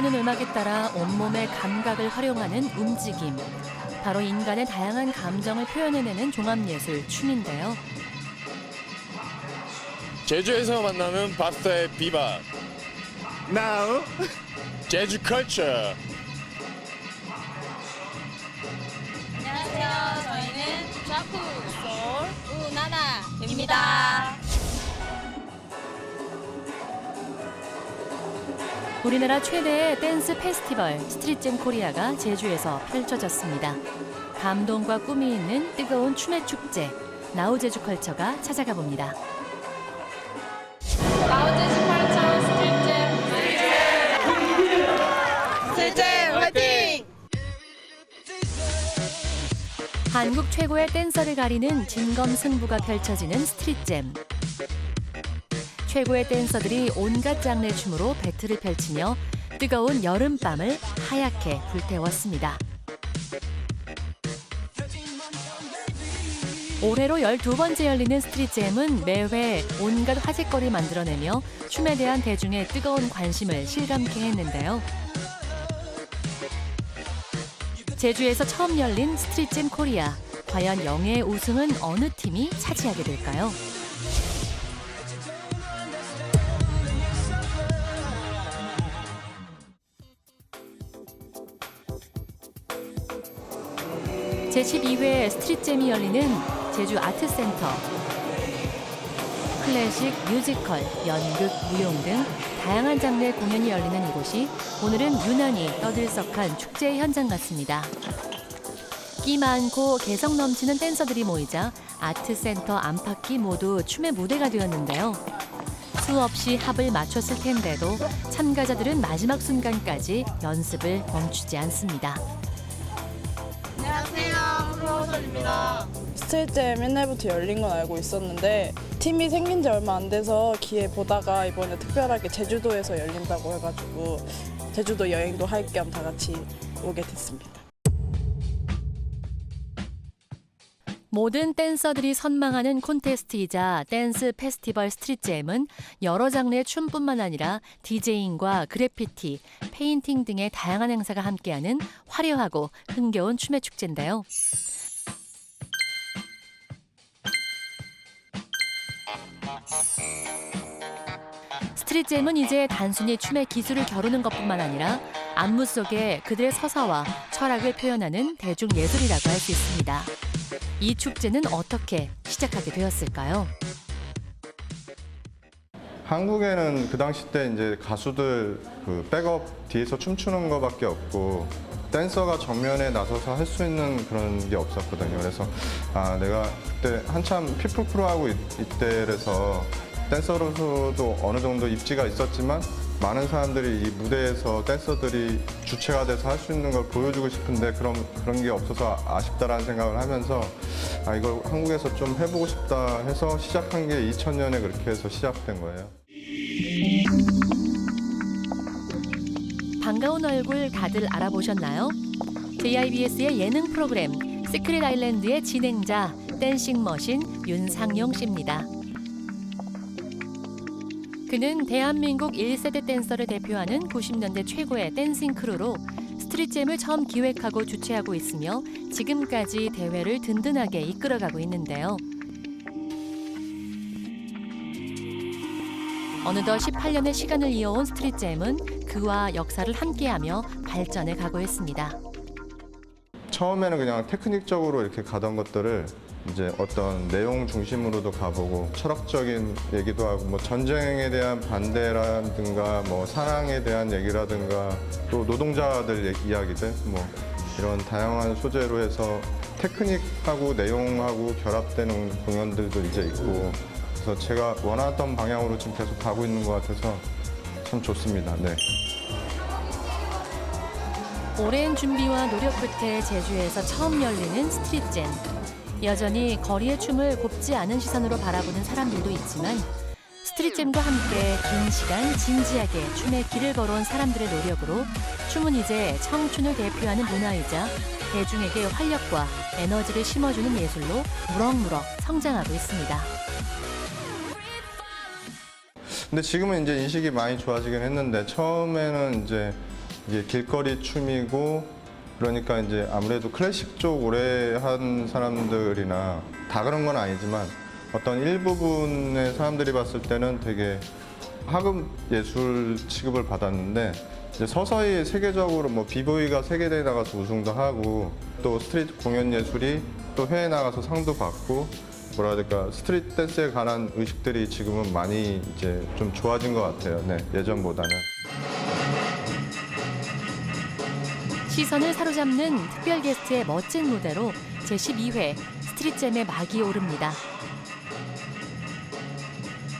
흘러나오는 음악에 따라 온몸의 감각을 활용하는 움직임. 바로 인간의 다양한 감정을 표현해내는 종합예술 춤인데요. 제주에서 만나는 바스타의 비밥 Now, 제주 컬처 안녕하세요. 저희는 샤프 솔 우나나입니다. 우리나라 최대의 댄스 페스티벌 스트릿잼 코리아가 제주에서 펼쳐졌습니다. 감동과 꿈이 있는 뜨거운 춤의 축제 나우 제주 컬처가 찾아가 봅니다. 라우제즈 컬처 스트릿잼 스트릿잼 화이팅! 한국 최고의 댄서를 가리는 진검승부가 펼쳐지는 스트릿잼. 최고의 댄서들이 온갖 장르의 춤으로 배틀을 펼치며 뜨거운 여름밤을 하얗게 불태웠습니다. 올해로 12번째 열리는 스트릿잼은 매회 온갖 화제거리 만들어내며 춤에 대한 대중의 뜨거운 관심을 실감케 했는데요. 제주에서 처음 열린 스트릿잼 코리아. 과연 영예의 우승은 어느 팀이 차지하게 될까요? 제12회 스트릿잼이 열리는 제주 아트센터. 클래식, 뮤지컬, 연극, 무용 등 다양한 장르의 공연이 열리는 이곳이 오늘은 유난히 떠들썩한 축제의 현장 같습니다. 끼 많고 개성 넘치는 댄서들이 모이자 아트센터 안팎이 모두 춤의 무대가 되었는데요. 수없이 합을 맞췄을 텐데도 참가자들은 마지막 순간까지 연습을 멈추지 않습니다. 프로솔입니다. 스트릿잼 옛날부터 열린 건 알고 있었는데 팀이 생긴 지 얼마 안 돼서 기회 보다가 이번에 특별하게 제주도에서 열린다고 해가지고 제주도 여행도 할 겸 다 같이 오게 됐습니다. 모든 댄서들이 선망하는 콘테스트이자 댄스 페스티벌 스트릿잼은 여러 장르의 춤뿐만 아니라 디제잉과 그래피티, 페인팅 등의 다양한 행사가 함께하는 화려하고 흥겨운 춤의 축제인데요. 스트릿잼은 이제 단순히 춤의 기술을 겨루는 것뿐만 아니라 안무 속에 그들의 서사와 철학을 표현하는 대중 예술이라고 할 수 있습니다. 이 축제는 어떻게 시작하게 되었을까요? 한국에는 그 당시 때 이제 가수들 그 백업 뒤에서 춤추는 거밖에 없고 댄서가 정면에 나서서 할 수 있는 그런 게 없었거든요. 그래서 아 내가 그때 한참 피플 프로 하고 있, 이때라서 댄서로서도 어느 정도 입지가 있었지만 많은 사람들이 이 무대에서 댄서들이 주체가 돼서 할 수 있는 걸 보여주고 싶은데 그런 그런 게 없어서 아쉽다라는 생각을 하면서 아 이걸 한국에서 좀 해보고 싶다 해서 시작한 게 2000년에 그렇게 해서 시작된 거예요. 반가운 얼굴 다들 알아보셨나요? JIBS의 예능 프로그램 시크릿 아일랜드의 진행자 댄싱 머신 윤상용 씨입니다. 그는 대한민국 1세대 댄서를 대표하는 90년대 최고의 댄싱 크루로 스트릿잼을 처음 기획하고 주최하고 있으며 지금까지 대회를 든든하게 이끌어가고 있는데요. 어느덧 18년의 시간을 이어온 스트릿잼은 그와 역사를 함께하며 발전해 가고 있습니다. 처음에는 그냥 테크닉적으로 이렇게 가던 것들을 이제 어떤 내용 중심으로도 가보고 철학적인 얘기도 하고 뭐 전쟁에 대한 반대라든가 뭐 사랑에 대한 얘기라든가 또 노동자들 이야기들 뭐 이런 다양한 소재로 해서 테크닉하고 내용하고 결합되는 공연들도 이제 있고 그래서 제가 원하던 방향으로 지금 계속 가고 있는 것 같아서 참 좋습니다. 네. 오랜 준비와 노력 끝에 제주에서 처음 열리는 스트릿잼. 여전히 거리의 춤을 곱지 않은 시선으로 바라보는 사람들도 있지만 스트릿잼과 함께 긴 시간 진지하게 춤의 길을 걸어온 사람들의 노력으로 춤은 이제 청춘을 대표하는 문화이자 대중에게 활력과 에너지를 심어주는 예술로 무럭무럭 성장하고 있습니다. 근데 지금은 이제 인식이 많이 좋아지긴 했는데 처음에는 이제 이게 길거리 춤이고 그러니까 이제 아무래도 클래식 쪽 오래 한 사람들이나 다 그런 건 아니지만 어떤 일부분의 사람들이 봤을 때는 되게 하급 예술 취급을 받았는데 이제 서서히 세계적으로 뭐 비보이가 세계대회 나가서 우승도 하고 또 스트리트 공연 예술이 또 해외 나가서 상도 받고 뭐라 해야 될까 스트리트 댄스에 관한 의식들이 지금은 많이 이제 좀 좋아진 것 같아요. 네, 예전보다는. 시선을 사로잡는 특별 게스트의 멋진 무대로 제12회 스트릿잼의 막이 오릅니다.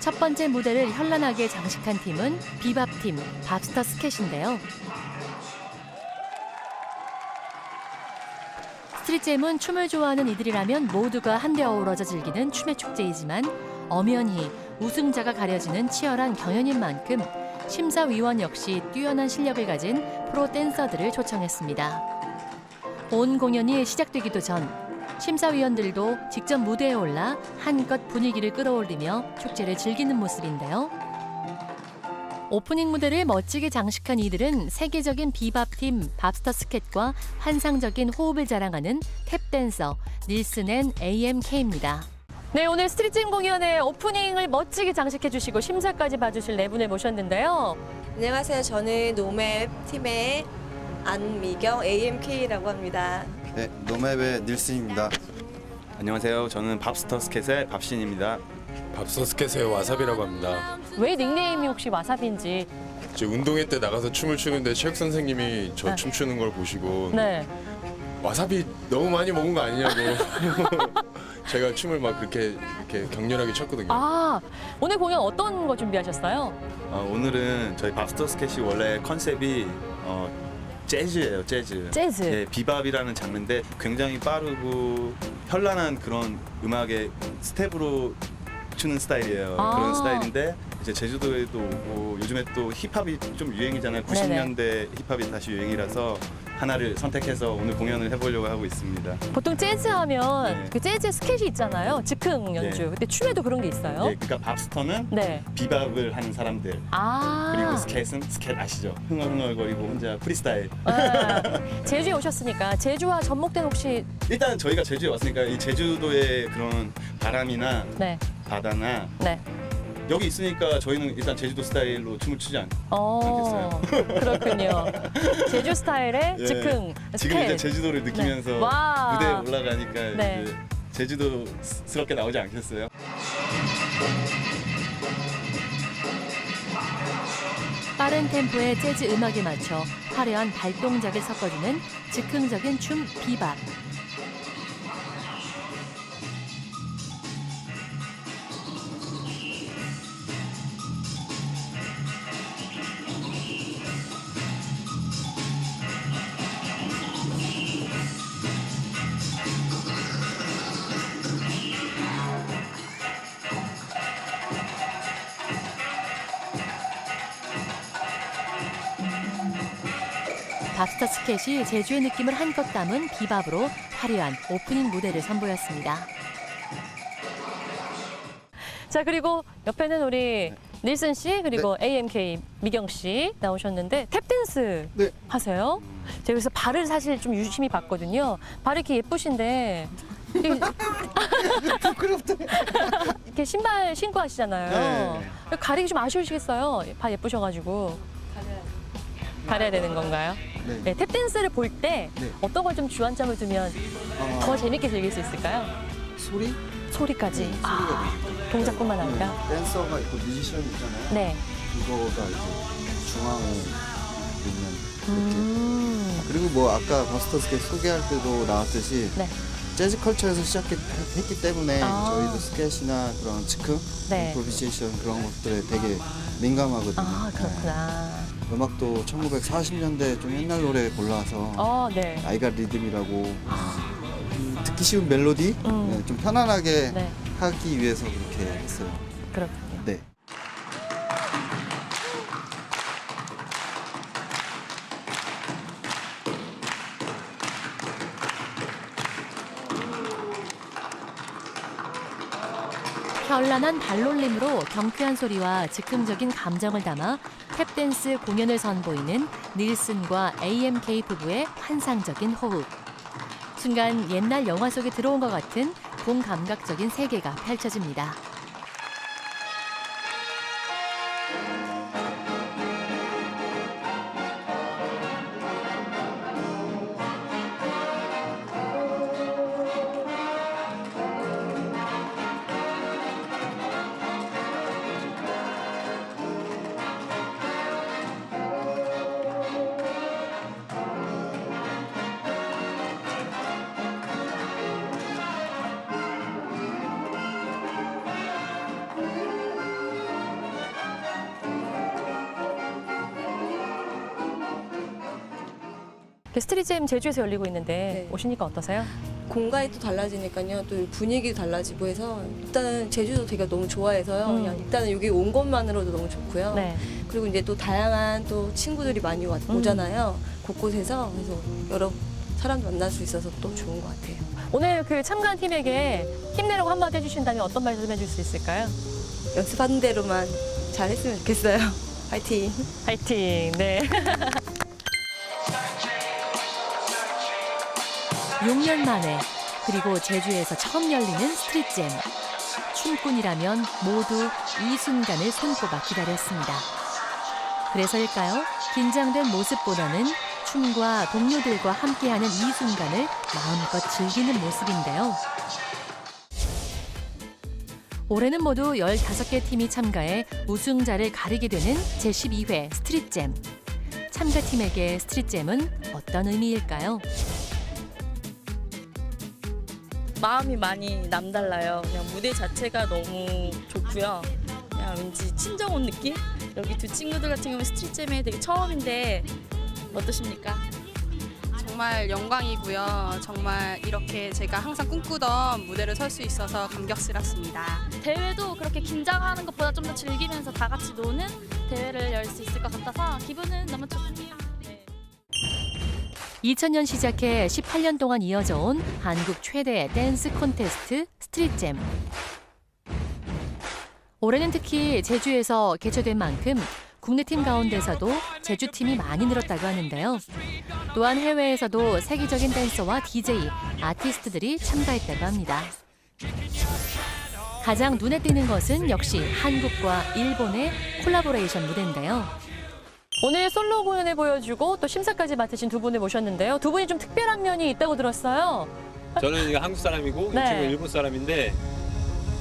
첫 번째 무대를 현란하게 장식한 팀은 비밥팀 밥스터 스캣인데요. 스트릿잼은 춤을 좋아하는 이들이라면 모두가 한데 어우러져 즐기는 춤의 축제이지만 엄연히 우승자가 가려지는 치열한 경연인 만큼 심사위원 역시 뛰어난 실력을 가진 프로 댄서들을 초청했습니다. 온 공연이 시작되기도 전 심사위원들도 직접 무대에 올라 한껏 분위기를 끌어올리며 축제를 즐기는 모습인데요. 오프닝 무대를 멋지게 장식한 이들은 세계적인 비밥팀 밥스터 스캣과 환상적인 호흡을 자랑하는 탭댄서 닐슨 앤 AMK입니다. 네, 오늘 스트릿잼 공연의 오프닝을 멋지게 장식해 주시고 심사까지 봐주실 네 분을 모셨는데요. 안녕하세요. 저는 노맵 팀의 안미경 AMK라고 합니다. 네, 노맵의 닐슨입니다. 안녕하세요. 저는 밥스터 스켓의 밥신입니다. 밥소스켓의 와사비라고 합니다. 왜 닉네임이 혹시 와사비인지. 이제 운동회 때 나가서 춤을 추는데 체육 선생님이 저 네. 춤추는 걸 보시고 네. 와사비 너무 많이 먹은 거 아니냐고 제가 춤을 막 그렇게 이렇게 격렬하게 췄거든요. 아, 오늘 공연 어떤 거 준비하셨어요? 어, 오늘은 저희 밥스터 스켓이 원래 컨셉이 어, 재즈예요, 재즈. 재즈. 예, 비밥이라는 장르인데 굉장히 빠르고 현란한 그런 음악의 스텝으로 추는 스타일이에요. 아. 그런 스타일인데 이제 제주도에도 오고 요즘에 또 힙합이 좀 유행이잖아요. 90년대 힙합이 다시 유행이라서 하나를 선택해서 오늘 공연을 해보려고 하고 있습니다. 보통 재즈 하면 네. 그 재즈 스케치 있잖아요. 즉흥 연주. 네. 근데 춤에도 그런 게 있어요? 예, 그러니까 밥스터는 네. 비밥을 하는 사람들 아. 그리고 스캣은 스캣 아시죠? 흥얼흥얼거리고 혼자 프리스타일. 네. 제주에 오셨으니까 제주와 접목된 혹시 일단 저희가 제주에 왔으니까 이 제주도의 그런 바람이나 네. 바다나 네. 여기 있으니까 저희는 일단 제주도 스타일로 춤을 추지 않. 어. 그렇군요. 제주 스타일의 예. 즉흥 지금 스케치. 이제 제주도를 느끼면서 네. 와. 무대에 올라가니까 네. 이제 제주도스럽게 나오지 않겠어요? 빠른 템포의 재즈 음악에 맞춰 화려한 발동작을 섞어주는 즉흥적인 춤 비밥. 밥스터 스켓이 제주의 느낌을 한껏 담은 비밥으로 화려한 오프닝 무대를 선보였습니다. 자 그리고 옆에는 우리 닐슨 씨 그리고 AMK 미경 씨 나오셨는데 탭 댄스 네. 하세요? 제가 그래서 발을 사실 좀 유심히 봤거든요. 발이 이렇게 예쁘신데 이게- 이렇게 신발 신고 하시잖아요. 가리기 좀 아쉬우시겠어요? 발 예쁘셔가지고. 가려야 되는 건가요? 네. 네, 탭댄스를 볼 때 네. 어떤 걸 좀 주안점을 두면 어, 더 재밌게 즐길 수 있을까요? 소리? 소리까지. 네, 아, 동작뿐만 아니라. 댄서가 있고 뮤지션 있잖아요. 네. 그거가 이제 중앙에 있는 이렇게. 음. 그리고 뭐 아까 버스터스케 소개할 때도 나왔듯이 네. 재즈 컬처에서 시작했기 때문에 아. 저희도 스케치나 그런 즉흥, 네. 임프로비제이션 그런 것들에 되게 민감하거든요. 아, 그렇구나. 네. 음악도 1940년대 좀 옛날 노래 골라서 어, 네. 아이가 리듬이라고 음, 듣기 쉬운 멜로디 음. 네, 좀 편안하게 네. 하기 위해서 그렇게 했어요. 그렇군요. 네. 현란한 발놀림으로 경쾌한 소리와 즉흥적인 감정을 담아 탭댄스 공연을 선보이는 닐슨과 AMK 부부의 환상적인 호흡. 순간 옛날 영화 속에 들어온 것 같은 공감각적인 세계가 펼쳐집니다. 스트리트잼 제주에서 열리고 있는데 네. 오시니까 어떠세요? 공간이 또 달라지니까요. 또 분위기도 달라지고 해서 일단은 제주도 되게 너무 좋아해서요. 음. 그냥 일단은 여기 온 것만으로도 너무 좋고요. 네. 그리고 이제 또 다양한 또 친구들이 많이 와, 음. 오잖아요. 곳곳에서 그래서 여러 사람 만날 수 있어서 또 좋은 것 같아요. 오늘 그 참가한 팀에게 힘내라고 한마디 해주신다면 어떤 말씀 해줄 수 있을까요? 연습하는 대로만 잘 했으면 좋겠어요. 파이팅! 파이팅. 네. 6년 만에 그리고 제주에서 처음 열리는 스트릿잼. 춤꾼이라면 모두 이 순간을 손꼽아 기다렸습니다. 그래서일까요? 긴장된 모습보다는 춤과 동료들과 함께하는 이 순간을 마음껏 즐기는 모습인데요. 올해는 모두 15개 팀이 참가해 우승자를 가리게 되는 제12회 스트릿잼. 참가팀에게 스트릿잼은 어떤 의미일까요? 마음이 많이 남달라요. 그냥 무대 자체가 너무 좋고요. 그냥 왠지 친정 온 느낌? 여기 두 친구들 같은 경우는 스트릿잼에 되게 처음인데 어떠십니까? 정말 영광이고요. 정말 이렇게 제가 항상 꿈꾸던 무대를 설 수 있어서 감격스럽습니다. 대회도 그렇게 긴장하는 것보다 좀 더 즐기면서 다 같이 노는 대회를 열 수 있을 것 같아서 기분은 너무 좋습니다. 네. 2000년 시작해 18년 동안 이어져 온 한국 최대 댄스 콘테스트 스트릿잼. 올해는 특히 제주에서 개최된 만큼 국내 팀 가운데서도 제주 팀이 많이 늘었다고 하는데요. 또한 해외에서도 세계적인 댄서와 DJ, 아티스트들이 참가했다고 합니다. 가장 눈에 띄는 것은 역시 한국과 일본의 콜라보레이션 무대인데요. 오늘 솔로 공연을 보여주고 또 심사까지 맡으신 두 분을 모셨는데요. 두 분이 좀 특별한 면이 있다고 들었어요. 저는 이거 한국 사람이고 네. 이 친구 일본 사람인데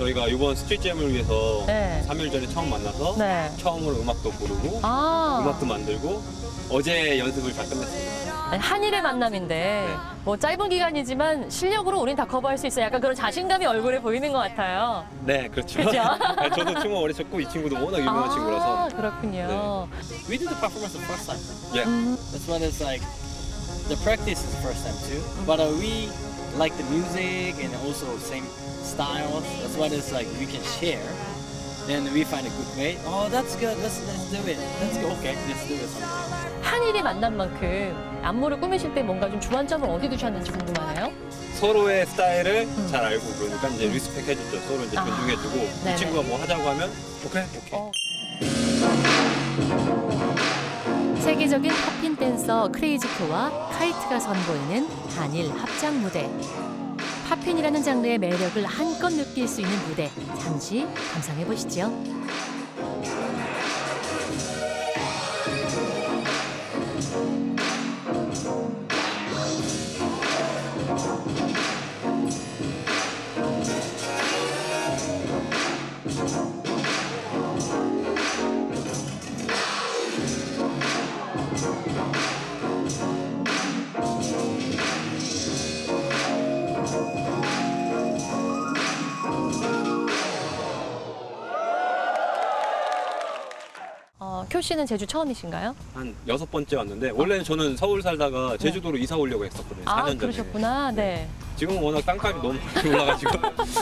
저희가 이번 스트릿잼을 위해서 네. 3일 전에 처음 만나서 네. 처음으로 음악도 고르고 아, 음악도 만들고 어제 연습을 다 끝냈습니다. 아니, 한일의 만남인데 네. 뭐 짧은 기간이지만 실력으로 우린 다 커버할 수 있어요. 약간 그런 자신감이 얼굴에 보이는 것 같아요. 네, 그렇죠. 그죠? 아니, 저도 춤을 오래 췄고 이 친구도 워낙 유명한 아, 친구라서 그렇군요. We did the performance the first time. 예. 음, That's what it's like. The practice is the first time too. But uh, we like the music and also same styles. That's what it's like. We can share. Then we find a good way. Oh, that's good. Let's let's do it. Let's go. Okay, let's do it someday. 한일이 만난 만큼 안무를 꾸미실 때 뭔가 좀 주안점을 어디 두셨는지 궁금하네요. 서로의 스타일을 잘 알고 그러니까 이제 리스펙 해주죠. 서로 이제 아, 존중해주고 네네. 이 친구가 뭐 하자고 하면 오케이, 오케이. 어. 세계적인 팝핀 댄서 크레이지크와 카이트가 선보이는 한일 합작 무대. 팝핀이라는 장르의 매력을 한껏 느낄 수 있는 무대 잠시 감상해 보시죠. 어, 쿄 씨는 제주 처음이신가요? 한 여섯 번째 왔는데 원래는 저는 서울 살다가 제주도로 이사 오려고 했었거든요. 4년 아 전에. 그러셨구나. 네. 지금 워낙 땅값이 너무 많이 올라가지고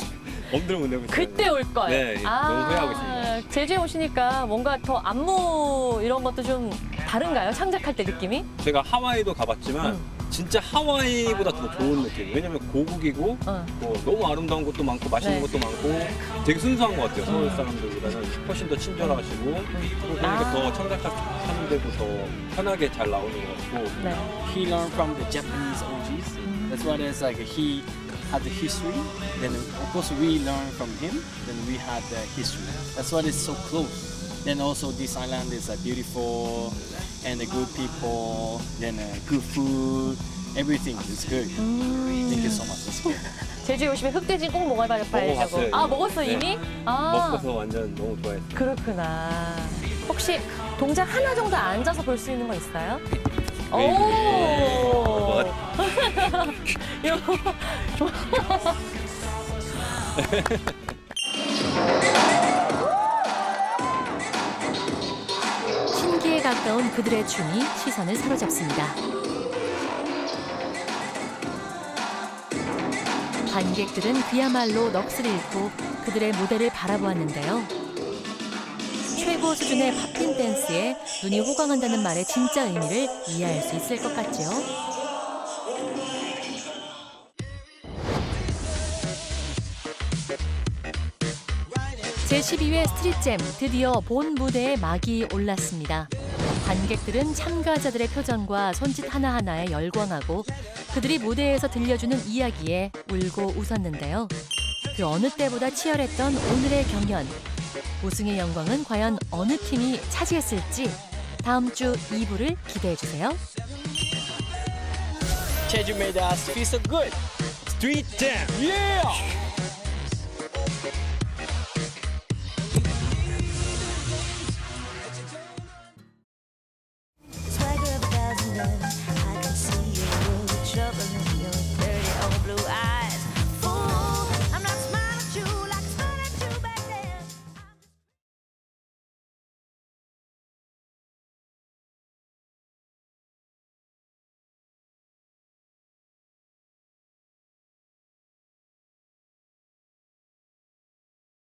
엄두를 못 내고 있어요. 그때 올 거예요. 네, 너무 후회하고 있습니다. 제주에 오시니까 뭔가 더 안무 이런 것도 좀 다른가요? 창작할 때 느낌이? 제가 하와이도 가봤지만 음. 진짜 하와이보다 더 좋은 느낌. 왜냐면 고국이고 어. 뭐 너무 아름다운 것도 많고 맛있는 네. 것도 많고 되게 순수한 것 같아요. 서울 사람들보다는 훨씬 더 친절하시고 그러니까 아. 더 창작자 하는 데도 더 편하게 잘 나오는 것 같고 네. He learned from the Japanese OGs. That's why it's like he had the history. Then of course we learned from him. Then we had the history. That's why it's so close. Then also this island is uh, beautiful and the good people. Then uh, good food. Everything is good. Thank you so much. It's good. 제주에 오시면 흑돼지 꼭 먹어봐야겠다고. 먹어봤어요, 아 이미. 먹었어 네. 이미? 아 먹어서 완전 너무 좋아했어요. 그렇구나. 혹시 동작 하나 정도 앉아서 볼 수 있는 거 있어요? 오. 네. 이거 좋아. 가까운 그들의 춤이 시선을 사로잡습니다. 관객들은 그야말로 넋을 잃고 그들의 무대를 바라보았는데요. 최고 수준의 팝핀 댄스에 눈이 호강한다는 말의 진짜 의미를 이해할 수 있을 것 같지요. 제12회 스트릿잼 드디어 본 무대에 막이 올랐습니다. 관객들은 참가자들의 표정과 손짓 하나하나에 열광하고 그들이 무대에서 들려주는 이야기에 울고 웃었는데요. 그 어느 때보다 치열했던 오늘의 경연. 우승의 영광은 과연 어느 팀이 차지했을지 다음 주 2부를 기대해 주세요. Jeju made us feel so. Yeah.